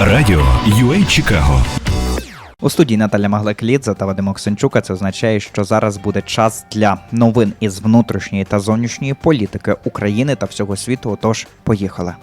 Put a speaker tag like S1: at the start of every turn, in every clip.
S1: Радіо UA Чикаго
S2: У студії Наталя Маглек-Лідза та Вадим Оксенчука це означає, що зараз буде час для новин із внутрішньої та зовнішньої політики України та всього світу. Отож, поїхали.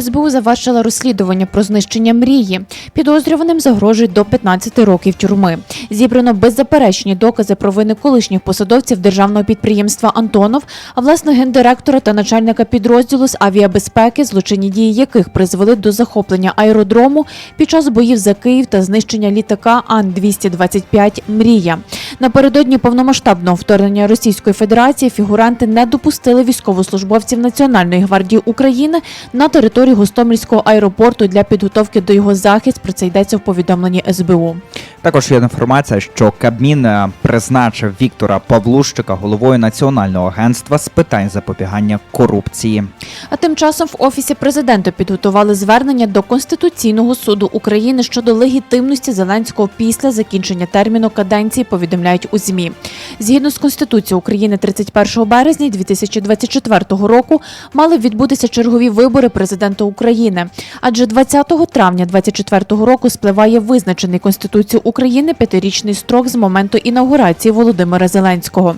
S3: СБУ завершила розслідування про знищення мрії. Підозрюваним загрожують до 15 років тюрми. Зібрано беззаперечні докази про вини колишніх посадовців державного підприємства Антонов, а власне гендиректора та начальника підрозділу з авіабезпеки, злочинні дії яких призвели до захоплення аеродрому під час боїв за Київ та знищення літака Ан-225 Мрія. Напередодні повномасштабного вторгнення Російської Федерації фігуранти не допустили військовослужбовців Національної гвардії України на територію Гостомельського аеропорту для підготовки до його захист. Про це йдеться в повідомленні СБУ.
S2: Також є інформація, що Кабмін е, призначив Віктора Павлущика головою Національного агентства з питань запобігання корупції.
S3: А тим часом в офісі президента підготували звернення до Конституційного суду України щодо легітимності Зеленського після закінчення терміну каденції. Повідомляють у змі. Згідно з Конституцією України, 31 березня 2024 року мали відбутися чергові вибори президента України. Адже 20 травня 2024 року спливає визначений Конституцією України п'ятирічний строк з моменту інаугурації Володимира Зеленського.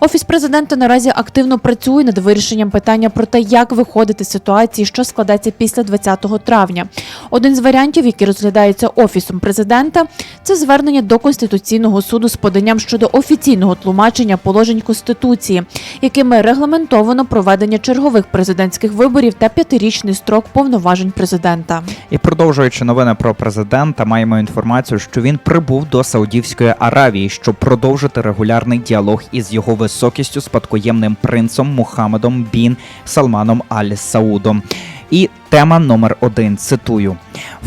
S3: Офіс президента наразі активно працює над вирішенням питання про те, як виходити з ситуації, що складеться після 20 травня. Один з варіантів, який розглядається офісом президента, це звернення до конституційного суду з поданням щодо офіційного тлумачення положень конституції, якими регламентовано проведення чергових президентських виборів та п'ятирічний строк повноважень президента.
S2: І продовжуючи новини про президента, маємо інформацію, що він прибув до Саудівської Аравії, щоб продовжити регулярний діалог із його високістю спадкоємним принцем Мухаммедом Бін Салманом Аль Саудом. І тема номер один цитую: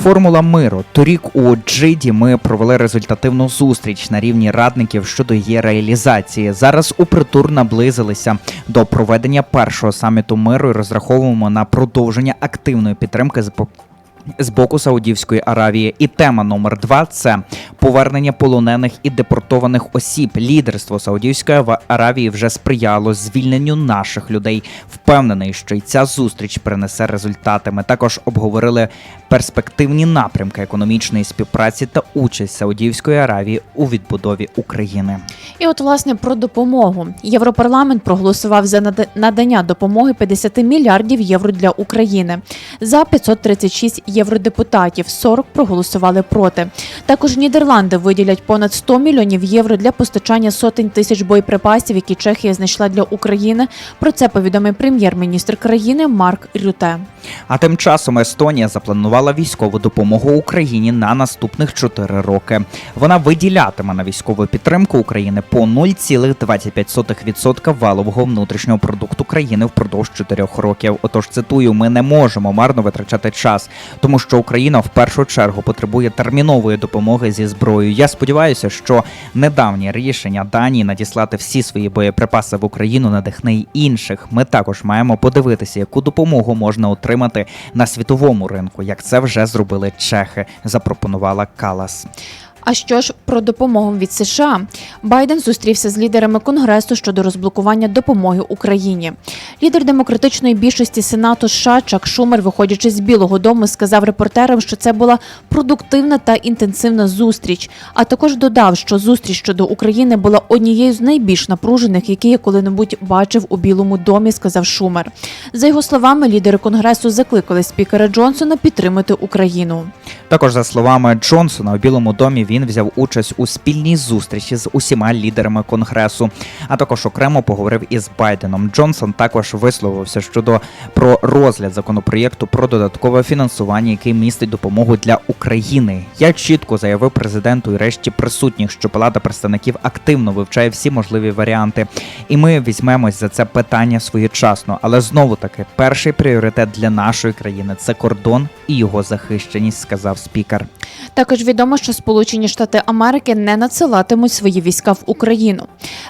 S2: Формула миру. Торік у Джиді ми провели результативну зустріч на рівні радників щодо її реалізації. Зараз у притур наблизилися до проведення першого саміту миру і розраховуємо на продовження активної підтримки з з боку Саудівської Аравії. І тема номер два це повернення полонених і депортованих осіб. Лідерство Саудівської Аравії вже сприяло звільненню наших людей. Впевнений, що й ця зустріч принесе результати. Ми також обговорили перспективні напрямки економічної співпраці та участь Саудівської Аравії у відбудові України.
S3: І от власне про допомогу. Європарламент проголосував за надання допомоги 50 мільярдів євро для України. За 536 євродепутатів 40 проголосували проти. Також Нідерланди виділять понад 100 мільйонів євро для постачання сотень тисяч боєприпасів, які Чехія знайшла для України. Про це повідомив прем'єр-міністр країни Марк Рюте.
S2: А тим часом Естонія запланувала військову допомогу Україні на наступних 4 роки. Вона виділятиме на військову підтримку України по 0,25% валового внутрішнього продукту країни впродовж 4 років. Отож, цитую, ми не можемо марно витрачати час, тому що Україна в першу чергу потребує термінової допомоги зі зброєю. Я сподіваюся, що недавнє рішення Данії надіслати всі свої боєприпаси в Україну надихне й інших. Ми також маємо подивитися, яку допомогу можна отримати на світовому ринку, як це вже зробили чехи. Запропонувала Калас.
S3: А що ж про допомогу від США? Байден зустрівся з лідерами конгресу щодо розблокування допомоги Україні. Лідер демократичної більшості сенату США Чак Шумер, виходячи з Білого Дому, сказав репортерам, що це була продуктивна та інтенсивна зустріч. А також додав, що зустріч щодо України була однією з найбільш напружених, які я коли-небудь бачив у Білому домі, сказав Шумер. За його словами, лідери конгресу закликали спікера Джонсона підтримати Україну.
S2: Також за словами Джонсона, у Білому домі він взяв участь у спільній зустрічі з усіма лідерами конгресу, а також окремо поговорив із Байденом. Джонсон також висловився щодо про розгляд законопроєкту про додаткове фінансування, який містить допомогу для України. Я чітко заявив президенту і решті присутніх, що Палата представників активно вивчає всі можливі варіанти, і ми візьмемось за це питання своєчасно. Але знову таки, перший пріоритет для нашої країни це кордон і його захищеність, сказав спікер.
S3: Також відомо, що Сполучені Штати Америки не надсилатимуть свої війська в Україну.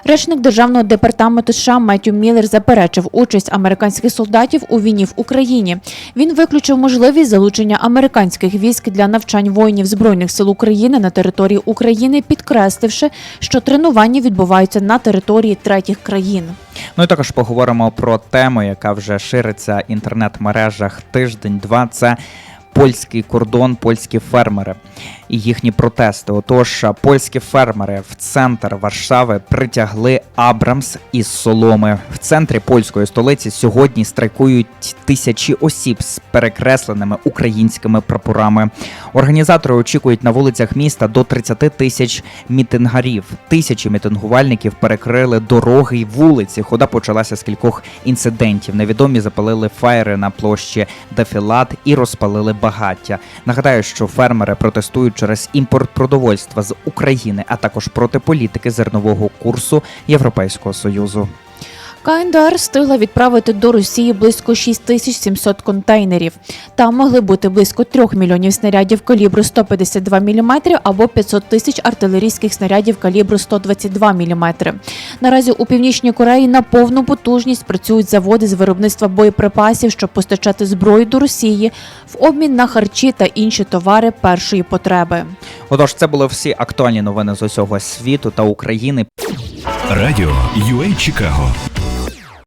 S3: Речник державного департаменту США Меттю Міллер заперечив участь американських солдатів у війні в Україні. Він виключив можливість залучення американських військ для навчань воїнів збройних сил України на території України, підкресливши, що тренування відбуваються на території третіх країн.
S2: Ну і також поговоримо про тему, яка вже шириться в інтернет-мережах тиждень-два. Це польський кордон, польські фермери і їхні протести. Отож, польські фермери в центр Варшави притягли Абрамс із соломи. В центрі польської столиці сьогодні страйкують тисячі осіб з перекресленими українськими прапорами. Організатори очікують на вулицях міста до 30 тисяч мітингарів. Тисячі мітингувальників перекрили дороги й вулиці. Хода почалася з кількох інцидентів. Невідомі запалили фаєри на площі Дефілат і розпалили багаття. Нагадаю, що фермери протестують через імпорт продовольства з України, а також проти політики зернового курсу Європейського союзу.
S3: КНДР встигла відправити до Росії близько 6700 контейнерів. Там могли бути близько 3 мільйонів снарядів калібру 152 мм або 500 тисяч артилерійських снарядів калібру 122 мм. Наразі у північній Кореї на повну потужність працюють заводи з виробництва боєприпасів, щоб постачати зброю до Росії в обмін на харчі та інші товари першої потреби.
S2: Отож, це були всі актуальні новини з усього світу та України.
S1: Радіо UA Чикаго